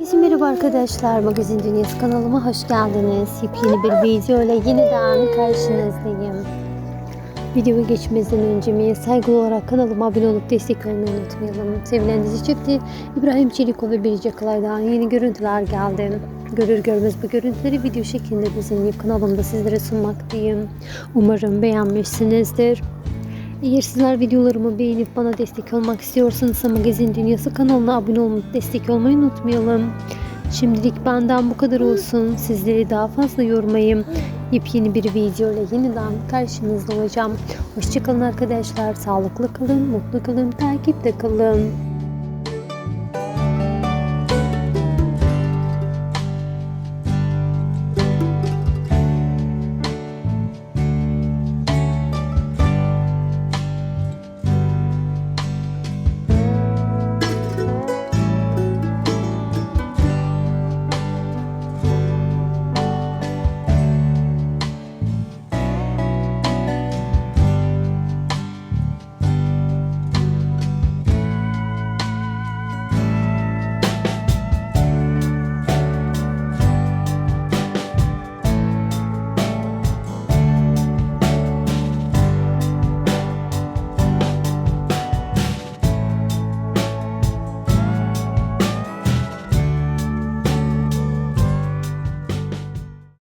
Herkese merhaba arkadaşlar. Magazin Dünyası kanalıma hoş geldiniz. Yepyeni bir video ile yeniden karşınızdayım. Videoya geçmeden önce mi saygılı olarak kanalıma abone olup destek olmayı unutmayalım. Sevilen dizi çıktı. İbrahim Çelikov ve Biricik Kalay'dan yeni görüntüler geldi. Görür görmez bu görüntüleri video şeklinde düzenleyip kanalımda sizlere sunmaktayım. Umarım beğenmişsinizdir. Eğer sizler videolarımı beğenip bana destek olmak istiyorsanız Magazin Dünyası kanalına abone olup destek olmayı unutmayalım. Şimdilik benden bu kadar olsun. Sizleri daha fazla yormayayım. Yepyeni bir video ile yeniden karşınızda olacağım. Hoşçakalın arkadaşlar. Sağlıklı kalın, mutlu kalın, takipte kalın.